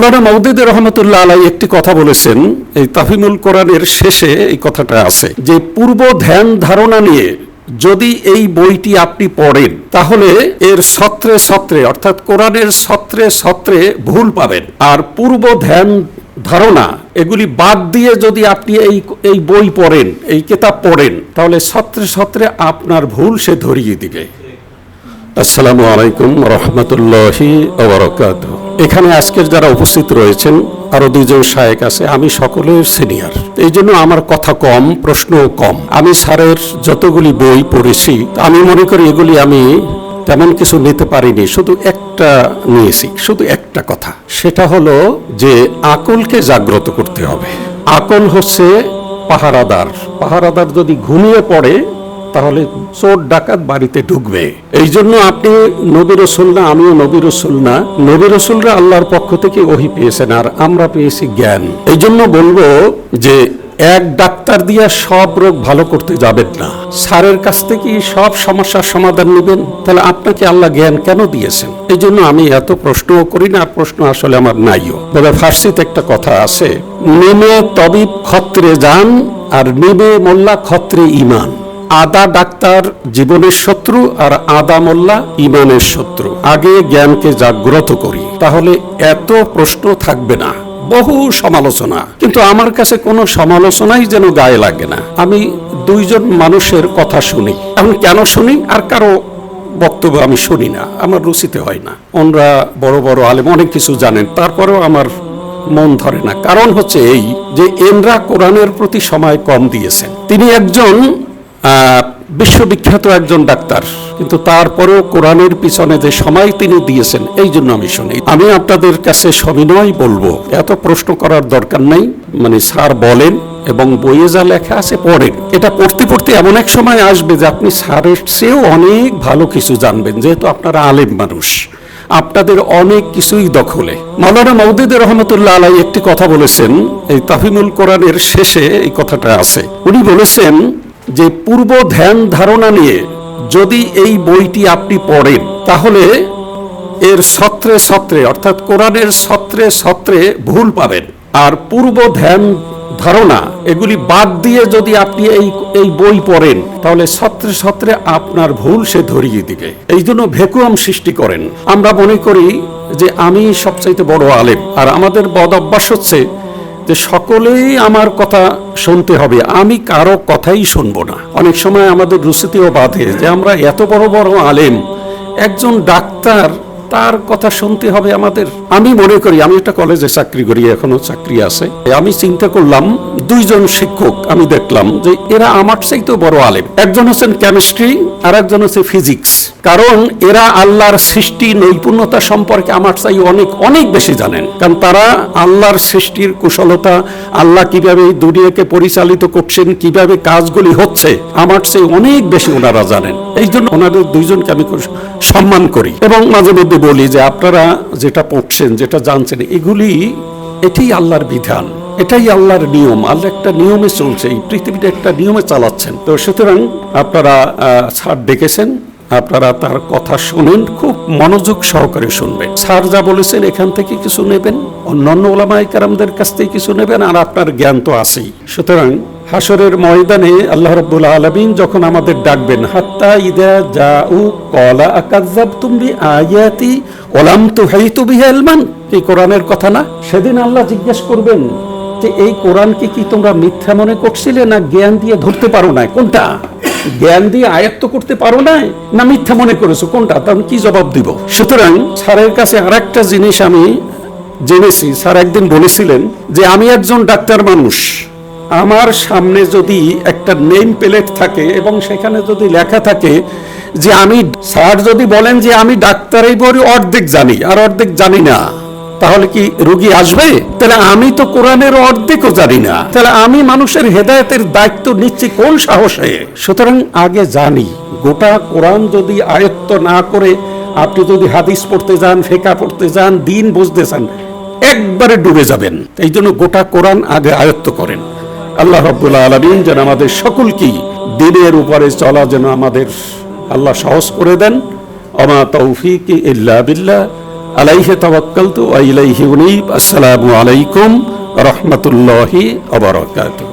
মাওলানা মৌদুদ রহমতুল্লাহ আলাই একটি কথা বলেছেন, এই তাফিমুল কোরআনের শেষে এই কথাটা আছে যে, পূর্ব ধ্যান ধারণা নিয়ে যদি এই বইটি আপনি পড়েন, তাহলে এর সত্রে সত্রে, অর্থাৎ কোরআনের সত্রে সত্রে ভুল পাবেন। আর পূর্ব ধ্যান ধারণা, এগুলি বাদ দিয়ে যদি আপনি এই এই বই পড়েন, এই কেতাব পড়েন, তাহলে সত্রে সত্রে আপনার ভুল সে ধরিয়ে দিবে। আসসালামু আলাইকুম রহমতুল্লাহি এখানে আজকের যারা উপস্থিত রয়েছেন, আরও দুইজন শায়েক আছে, আমি সকলের সিনিয়র। এই জন্য আমার কথা কম প্রশ্ন কম। আমি স্যারের যতগুলি বই পড়েছি, আমি মনে করি এগুলি আমি তেমন কিছু নিতে পারিনি, শুধু একটা নিয়েছি, শুধু একটা কথা। সেটা হলো যে আকলকে জাগ্রত করতে হবে। আকল হচ্ছে পাহারাদার। পাহারাদার যদি ঘুমিয়ে পড়ে তাহলে চোর ডাকাত বাড়িতে ঢুকবে। এই জন্য আপনি নবী রসুল না আমিও নবী রসুল না নবী রসুলরা আল্লাহর পক্ষ থেকে ওহি পেয়েছেন আর আমরা পেয়েছি জ্ঞান। এই জন্য বলব যে এক ডাক্তার দিয়ে সব রোগ ভালো করতে যাবেন না। স্যারের কাছ থেকে সব সমস্যার সমাধান নেবেন। তাহলে আপনাকে আল্লাহ জ্ঞান কেন দিয়েছেন? এই জন্য আমি এত প্রশ্নও করি না, আর প্রশ্ন আসলে আমার নাইও। তবে ফার্সিতে একটা কথা আছে, নেমে তবিব খত্রে যান আর নেমে মোল্লা খত্রে ইমান আদা ডাক্তার জীবনের শত্রু আর আদা মোল্লা ইমানের শত্রু। আগে জ্ঞানকে জাগ্রত করি, তাহলে এত প্রশ্ন থাকবে না। বহু সমালোচনা। কিন্তু আমার কাছে কোনো সমালোচনাই যেন গায়ে লাগে না। আমি দুইজন মানুষের কথা শুনি। এখন কেন শুনি? আর কারও বক্তব্য আমি শুনি না। আমার রুচিতে হয় না। ওনরা বড় বড় আলেম অনেক কিছু জানেন। তারপরেও আমার মন ধরে না। কারণ হচ্ছে এই যে, এনরা কোরআনের প্রতি সময় কম দিয়েছেন। তিনি একজন বিশ্ববিখ্যাত একজন ডাক্তার, কিন্তু তারপরেও কোরআনের পিছনে যে সময় তিনি দিয়েছেন, এই জন্য আমি শুনি। আমি আপনাদের কাছে সবিনয় বলব, এত প্রশ্ন করার দরকার নাই মানে স্যার বলেন এবং বইয়ে যা লেখা আছে পড়েন। এটা পড়তে পড়তে এমন এক সময় আসবে যে আপনি স্যারের চেয়েও অনেক ভালো কিছু জানবেন, যেহেতু আপনারা আলেম মানুষ। আপনাদের অনেক কিছুই দখলে। মাওলানা মৌদুদ রহমতুল্লাহ আলাই একটি কথা বলেছেন, এই তাফিমুল কোরআনের শেষে এই কথাটা আছে। উনি বলেছেন যে পূর্ব ধ্যান ধারণা নিয়ে যদি এই বইটি আপনি পড়েন, তাহলে এর সত্রে সত্রে, অর্থাৎ কোরআনের সত্রে সত্রে ভুল পাবেন। আর পূর্ব ধ্যান ধারণা, এগুলি বাদ দিয়ে যদি আপনি এই এই বই পড়েন, তাহলে সত্রে সত্রে আপনার ভুল সে ধরিয়ে দিবে। এই জন্য ভেকুয়াম সৃষ্টি করেন। আমরা মনে করি যে আমি সবচাইতে বড় আলেম, আর আমাদের বদ অভ্যাস হচ্ছে যে সকলেই আমার কথা শুনতে হবে, আমি কারও কথাই শুনব না। অনেক সময় আমাদের রুচিতেও বাধে যে আমরা এত বড় বড় আলেম, একজন ডাক্তার, তার কথা শুনতে হবে আমাদের। আমি মনে করি, আমি একটা কলেজে চাকরি করি, এখনও চাকরি আছে। আমি চিন্তা করলাম, দুইজন শিক্ষক আমি দেখলাম যে এরা আমার চাইতেও বড় আলেম। একজন হচ্ছেন কেমিস্ট্রি আর একজন হচ্ছে ফিজিক্স কারণ এরা আল্লাহর সৃষ্টি নৈপুণ্যতা সম্পর্কে আমার চাই অনেক অনেক বেশি জানেন। কারণ তারা আল্লাহর সৃষ্টির কুশলতা, আল্লাহ কীভাবে দুনিয়াকে পরিচালিত করছেন, কীভাবে কাজগুলি হচ্ছে, আমার চাই অনেক বেশি ওনারা জানেন। এই জন্য ওনাদের দুইজনকে আমি সম্মান করি। এবং মাঝে মধ্যে বলি যে, আপনারা যেটা পড়ছেন, যেটা জানছেন, এগুলি এটাই আল্লাহর বিধান, এটাই আল্লাহর নিয়ম। আল্লাহ একটা নিয়মে চলছে, এই পৃথিবীটা একটা নিয়মে চালাচ্ছেন। তো সুতরাং আপনারা স্যার ডেকেছেন। আপনারা তার কথা শুনেন, খুব মনোযোগ সহকারে শুনবেন। স্যার যা বলেছেন, এখান থেকে কিছু নেবেন, অন্যান্য ওলামাই কারামদের কাছ থেকে কিছু নেবেন, আর আপনার জ্ঞান তো আছেই। সুতরাং হাসরের ময়দানে আল্লাহ রব্বুল আলমিন যখন আমাদের ডাকবেন, হাত্তা ইদা উ কলা আকাজাব তুমি আয়াতি ওলাম তু হাই তু বিহেলমান এই কোরআনের কথা না? সেদিন আল্লাহ জিজ্ঞেস করবেন যে, এই কোরআনকে কি তোমরা মিথ্যা মনে করছিলে, না জ্ঞান দিয়ে ধরতে পারো না কোনটা? জ্ঞান দিয়ে আয়ত্ত করতে পারো না না মিথ্যা মনে করেছ? কোনটা? তখন কি জবাব দিব? সুতরাং স্যারের কাছে আর একটা জিনিস আমি জেনেছি। স্যার একদিন বলেছিলেন যে আমি একজন ডাক্তার মানুষ। আমার সামনে যদি একটা নেম প্লেট থাকে এবং সেখানে যদি লেখা থাকে যে আমি, স্যার যদি বলেন যে আমি ডাক্তারই বই অর্ধেক জানি, আর অর্ধেক জানি না তাহলে কি রোগী আসবে? তাহলে আমি তো কোরআনের অর্ধেকও জানি না। তাহলে আমি মানুষের হেদায়তের দায়িত্ব নিচ্ছি কোন সাহসে? সুতরাং আগে জানি, গোটা কোরআন যদি আয়ত্ত না করে আপনি যদি হাদিস পড়তে যান ফেকা পড়তে যান, দিন বুঝতে চান, একবারে ডুবে যাবেন। এই জন্য গোটা কোরআন আগে আয়ত্ত করেন। আল্লাহ রব্বুল্লাহ আলমিন যেন আমাদের সকলকেই দিনের উপরে চলা যেন আমাদের আল্লাহ সহজ করে দেন। অমা তৌফিক ইল্লা বিল্লাহ। আলাইহে তবাক্কালতু ওয়া ইলাইহি উনীব। আসসালামু আলাইকুম রহমতুল্লাহি অবরাকাতুহু